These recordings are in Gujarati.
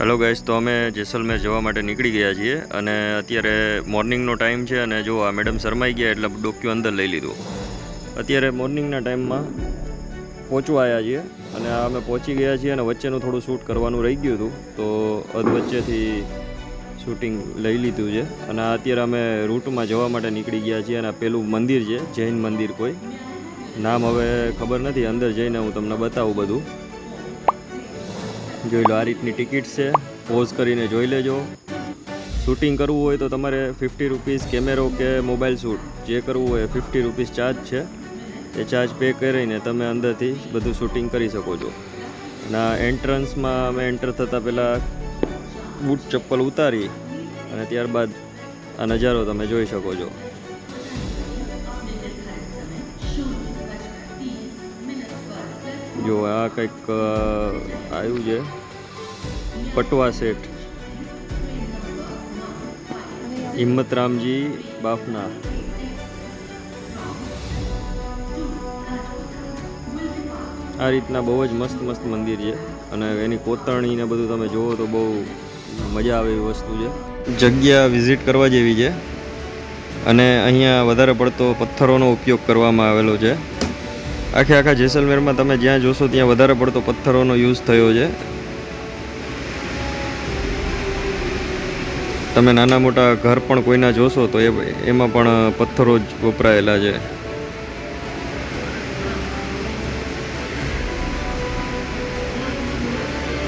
હેલો ગાઈસ તો અમે જેસલમેર જવા માટે નીકળી ગયા છીએ અને અત્યારે મોર્નિંગનો ટાઈમ છે અને જો આ મેડમ શરમાઈ ગયા એટલે ડોક્યુ અંદર લઈ લીધું. અત્યારે મોર્નિંગના ટાઈમમાં પહોંચવા આવ્યા છીએ અને આ અમે પહોંચી ગયા છીએ અને વચ્ચેનું થોડું શૂટ કરવાનું રહી ગયું હતું, તો અધ વચ્ચેથી શૂટિંગ લઈ લીધું છે. અને અત્યારે અમે રૂટમાં જવા માટે નીકળી ગયા છીએ અને પેલું મંદિર છે, જૈન મંદિર કોઈ. નામ હવે ખબર નથી, અંદર જઈને હું તમને બતાવું બધું. જોઈ લો, આ રીતની ટિકિટ છે. પોઝ કરીને જોઈ લેજો. શૂટિંગ કરવું હોય તો તમારે ફિફ્ટી રૂપીસ કેમેરો કે મોબાઈલ શૂટ. જે કરવું હોય ફિફ્ટી રૂપીસ ચાર્જ છે. એ ચાર્જ પે કરીને તમે અંદરથી બધું શૂટિંગ કરી શકો છો. અને એન્ટ્રન્સમાં અમે એન્ટર થતાં પહેલાં બૂટ ચપ્પલ ઉતારી અને ત્યારબાદ આ નજારો તમે જોઈ શકો છો. જો આ કંઈક આવ્યું છે. પટવા સેટ હિંમતરામજી બાફના આ રીતના બહુ જ મસ્ત મસ્ત મંદિર છે. અને એની કોતરણી ને બધું તમે જુઓ તો બહુ મજા આવે એવી વસ્તુ છે. જગ્યા વિઝિટ કરવા જેવી છે. અને અહીંયા વધારે પડતો પથ્થરોનો ઉપયોગ કરવામાં આવેલો છે. આખે આખા જેસલમેરમાં તમે જ્યાં જોશો ત્યાં વધારે પડતો પથ્થરોનો યુઝ થયો છે. તમે નાના મોટા ઘર પણ કોઈના જોશો તો એ એમાં પણ પથ્થરો જ વપરાયેલા છે.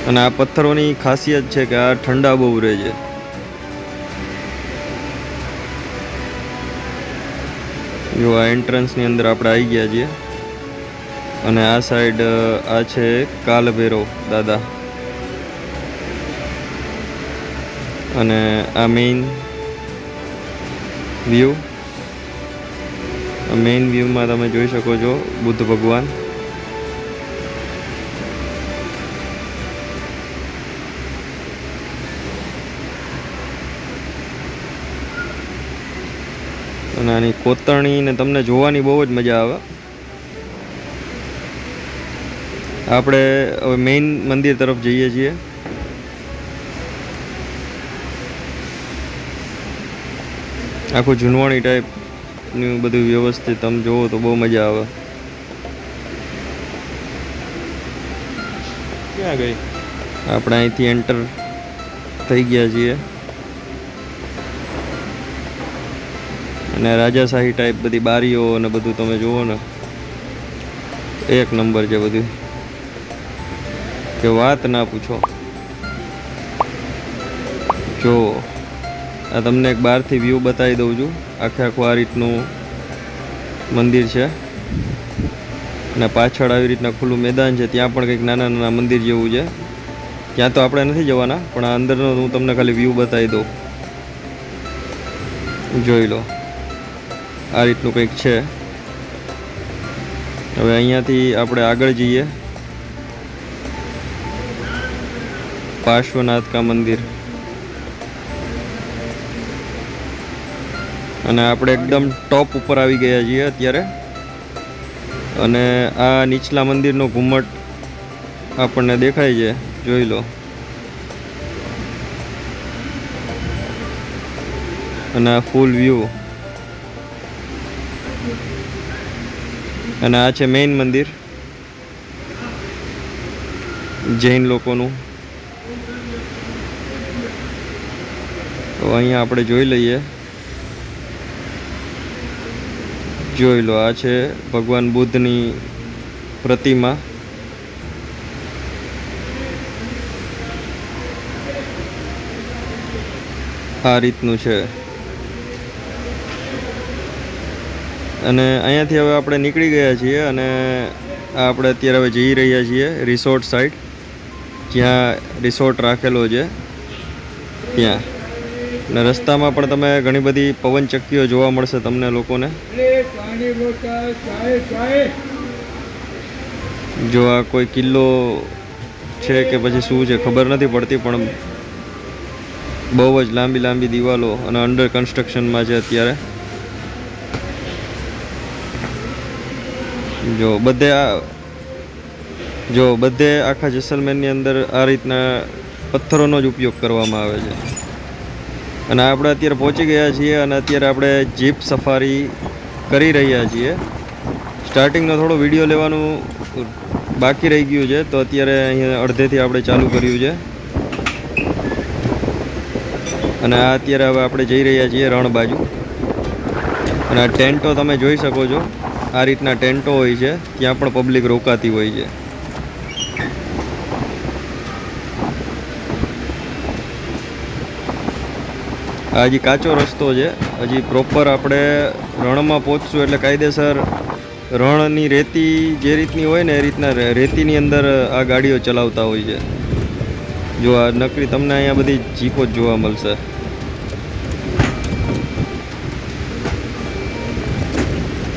અને આ પથ્થરોની ખાસિયત છે કે આ ઠંડા બહુ રહે છે. જો આ એન્ટ્રન્સની અંદર આપણે આવી ગયા છીએ. અને આ સાઈડ આ છે કાલભેરો દાદા. અને આ મેઇન વ્યૂ મેઇન વ્યૂમાં તમે જોઈ શકો છો બુદ્ધ ભગવાન. અને આની કોતરણી ને તમને જોવાની બહુ જ મજા આવે. આપણે હવે મેઇન મંદિર તરફ જઈએ છીએ. આખું જૂનવાણી ટાઈપનું બધું વ્યવસ્થિત તમે જોવો તો બહુ મજા આવે. ક્યાં ગઈ? આપણે અહીંથી એન્ટર થઈ ગયા છીએ. અને રાજાશાહી ટાઈપ બધી બારીઓ અને બધું તમે જુઓ ને એક નંબર છે બધું. કે વાત ના પૂછો. જો, આ તમને એક બહારથી વ્યૂ બતાવી દઉં છું. આખે આખું આ રીતનું મંદિર છે. અને પાછળ આવી રીતના ખુલ્લું મેદાન છે. ત્યાં પણ કંઈક નાના નાના મંદિર જેવું છે. ત્યાં તો આપણે નથી જવાના, પણ આ અંદરનો હું તમને ખાલી વ્યૂ બતાવી દઉં. જોઈ લો. આ રીતનું કંઈક છે. હવે અહીંયાથી આપણે આગળ જઈએ. પાર્શ્વનાથ કા મંદિર. અને આપણે એકદમ ટોપ ઉપર આવી ગયા છીએ અત્યારે. અને આ નીચલા મંદિરનો ઘુમ્મટ આપણને દેખાય છે, જોઈ લો. અને આ ફૂલ વ્યૂ અને આ છે મેઇન મંદિર. જૈન લોકોનું. તો અહીંયા આપણે જોઈ લઈએ. જોઈ લો, આ છે ભગવાન બુદ્ધની પ્રતિમા. આ રીતનું છે. અને અહીંયાથી હવે આપણે નીકળી ગયા છીએ અને આપણે અત્યારે હવે જઈ રહ્યા છીએ રિસોર્ટ સાઈડ. જ્યાં રિસોર્ટ રાખેલો છે. ત્યાં. અને રસ્તામાં પણ તમે ઘણી બધી પવનચક્કીઓ જોવા મળશે તમને લોકોને. જો આ કોઈ કિલ્લો છે કે પછી શું છે ખબર નથી પડતી, પણ બહુ જ લાંબી લાંબી દિવાલો અને અંડર કન્સ્ટ્રક્શનમાં છે અત્યારે. જો બધે આ, જો બધે આખા જેસલમેરની અંદર આ રીતના પથ્થરોનો જ ઉપયોગ કરવામાં આવે છે. અને આપણે અત્યારે પહોંચી ગયા છીએ અને અત્યારે આપણે જીપ સફારી કરી રહ્યા છીએ. સ્ટાર્ટિંગનો થોડો વીડિયો લેવાનું બાકી રહી ગયું છે, તો અત્યારે અહીંયા અડધેથી આપણે ચાલુ કર્યું છે. અને આ અત્યારે હવે આપણે જઈ રહ્યા છીએ રણ બાજુ. અને આ ટેન્ટો તમે જોઈ શકો છો, આ રીતના ટેન્ટો હોય છે, ત્યાં પણ પબ્લિક રોકાતી હોય છે. હજી કાચો રસ્તો છે. હજી પ્રોપર આપણે રણમાં પહોંચશું એટલે કાયદેસર રણની રેતી જે રીતની હોય ને એ રીતના રેતીની અંદર આ ગાડીઓ ચલાવતા હોય છે. જો આ નકરી તમને અહીંયા બધી જીપો જ જોવા મળશે.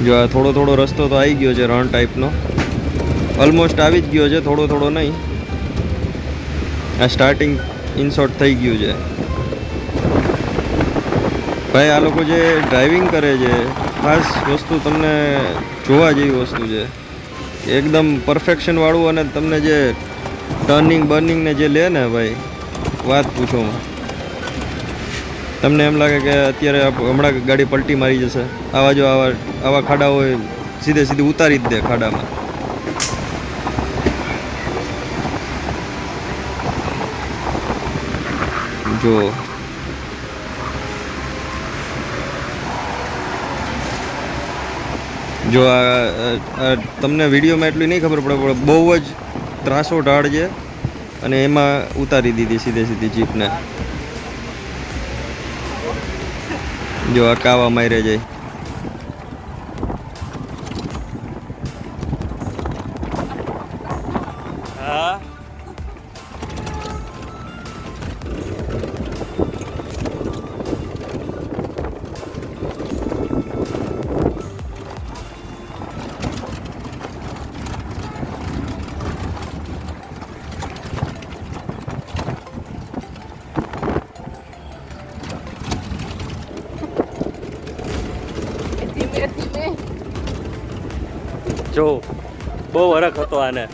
જો આ થોડો થોડો રસ્તો તો આવી ગયો છે રણ ટાઈપનો ઓલમોસ્ટ આવી જ ગયો છે, થોડો થોડો નહીં. આ સ્ટાર્ટિંગ ઇન્સોર્ટ થઈ ગયું છે. ભાઈ, આ લોકો જે ડ્રાઇવિંગ કરે છે, ખાસ વસ્તુ તમને જોવા જેવી વસ્તુ છે. એકદમ પરફેક્શનવાળું અને તમને જે ટર્નિંગ બર્નિંગને જે લે ને ભાઈ, વાત પૂછો. તમને એમ લાગે કે અત્યારે હમણાં ગાડી પલટી મારી જશે. આવા જો આવા આવા ખાડા હોય, સીધે સીધી ઉતારી જ દે ખાડામાં. જો. જો આ તમને વિડીયોમાં એટલી નહીં ખબર પડે, પણ બહુ જ ત્રાસો ઢાળ છે અને એમાં ઉતારી દીધી સીધે સીધી જીપને. જો આ કાવા મારે જાય. હતો આને.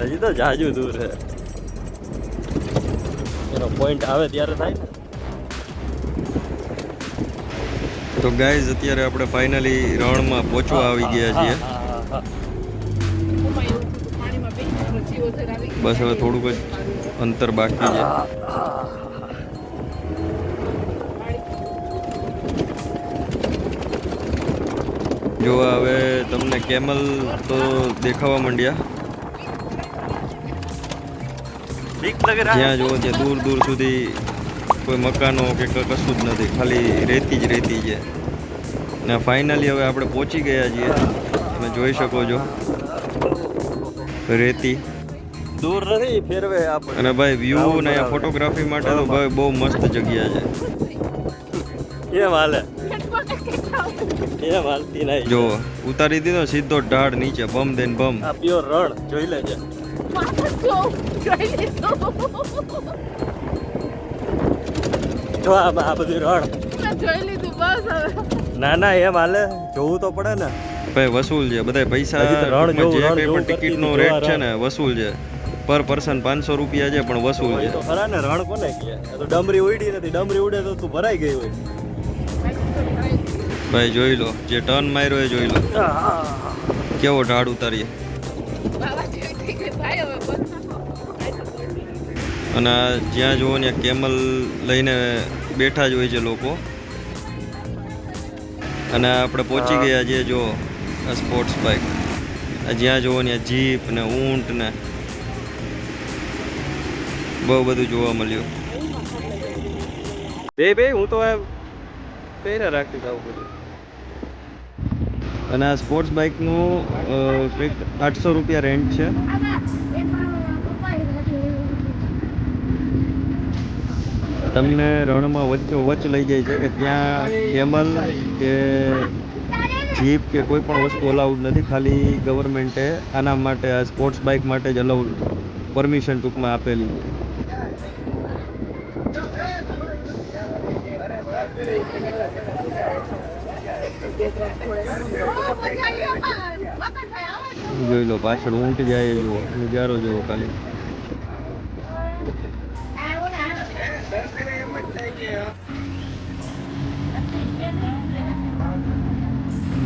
હજી તો જાજુ દૂર છે. એનો પોઈન્ટ આવે ત્યારે થાય ને. તો ગાઈઝ અત્યારે આપણે ફાઇનલી રણમાં પહોંચવા આવી ગયા છીએ. બેસી હવે થોડુંક જ અંતર બાકી છે. જો હવે તમને કેમલ તો દેખાવા માંડ્યા. જ્યાં જુઓ છે દૂર દૂર સુધી કોઈ મકાનો કે ક- કશું જ નથી. ખાલી રેતી જ રેતી છે. ને ફાઇનલી હવે આપણે પહોંચી ગયા છીએ. તમે જોઈ શકો છો. રેતી. દૂર નથી ફેરવે આપણે. અને ભાઈ વ્યૂ ને ફોટોગ્રાફી માટે તો ભાઈ બહુ મસ્ત જગ્યા છે. એમ હાલે. એમ હાલતી નહીં? જો ઉતારી દીધો સીધો ઢાળ નીચે બમ દેન બમ આ પ્યોર રણ જોઈ લેજે. પાછળ જોઉં. જોઈ લીધું. જો આ આ બધું રણ. જોઈ લીધું બસ હવે ના ના એમ હાલે. જોવું તો પડે ને. ભાઈ વસૂલ છે બધા પૈસા જે પણ ટિકિટનો કરતી રેટ છે ને વસૂલ છે. પર પર્સન પાંચસો રૂપિયા છે પણ વસૂલ છે. તો ખરા ને રણ કોને કહે? તો ડમરી ઉડી નથી ડમરી ઉડે તો તું ભરાઈ ગઈ હોય. ભાઈ જોઈ લો જે ટર્ન માર્યો એ જોઈ લો. કેવો ઢાળ ઉતારીએ. અને જ્યાં જુઓ ત્યાં કેમલ લઈને બેઠા જ હોય છે લોકો. અને આપણે પહોંચી ગયા છીએ જો સ્પોર્ટ્સ બાઇક જ્યાં જુઓ ત્યાં જીપ ને ઊંટ ને બહુ બધું જોવા મળ્યું. બે બે હું તો પહેરા રાખતી આવું બધું. અને આ સ્પોર્ટ્સ બાઇકનું કંઈક આઠસો રૂપિયા રેન્ટ છે. તમને રણમાં વચ્ચો વચ્ચ લઈ જાય છે કે ત્યાં કેમલ કે જીપ કે કોઈ પણ વસ્તુ અલાઉડ નથી. ખાલી ગવર્મેન્ટે આના માટે આ સ્પોર્ટ્સ બાઇક માટે જ અલાઉડ પરમિશન ટૂંકમાં આપેલી. જોઈ લો પાછળ ઊંટ જાય જુઓ નજારો જુઓ ખાલી.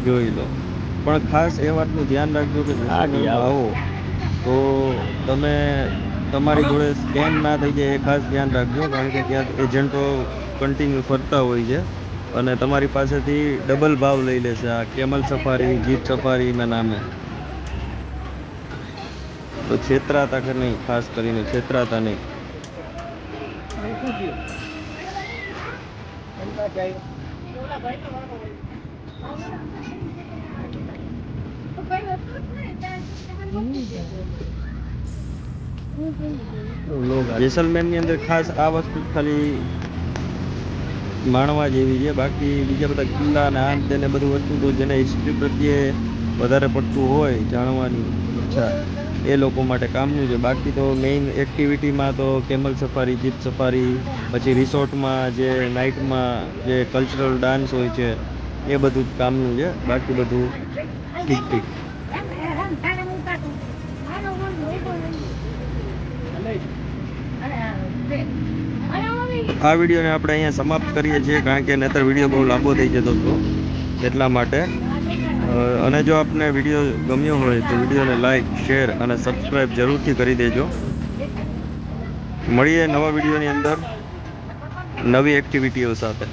જોઈ લો. પણ ખાસ એ વાતનું ધ્યાન રાખજો કે. આવો. તો તમે તમારી જોડે સ્કેન ના થઈ જાય એ ખાસ ધ્યાન રાખજો કારણ કે ત્યાં એજન્ટો કન્ટિન્યુ ફરતા હોય છે. અને તમારી પાસેથી ડબલ ભાવ લઈ લેશે આ કેમલ સફારી જીપ સફારીના નામે. તો છેતરાતા કે નહીં? ખાસ કરીને છેતરાતા નહીં. જેસલમેરની અંદર ખાસ આ વસ્તુ ખાલી માણવા જેવી છે. બાકી બીજા બધા કિલ્લા ને આ ને બધું વસ્તુ તો જેને હિસ્ટ્રી પ્રત્યે વધારે પડતું હોય જાણવાની ઈચ્છા એ લોકો માટે કામનું છે. બાકી તો મેઇન એક્ટિવિટીમાં તો કેમલ સફારી જીપ સફારી પછી રિસોર્ટમાં જે નાઇટમાં જે કલ્ચરલ ડાન્સ હોય છે, એ બધું જ કામનું છે. બાકી બધું ઠીક ઠીક. આ વિડીયોને આપણે અહીંયા સમાપ્ત કરીએ છીએ, કારણ કે નહીતર વીડિયો બહુ લાંબો થઈ જતો હતો, એટલા માટે. અને જો આપને વીડિયો ગમ્યો હોય તો વિડીયોને લાઈક, શેર અને સબસ્ક્રાઈબ જરૂરથી કરી દેજો. મળીએ નવા વિડીયોની અંદર નવી એક્ટિવિટીઓ સાથે.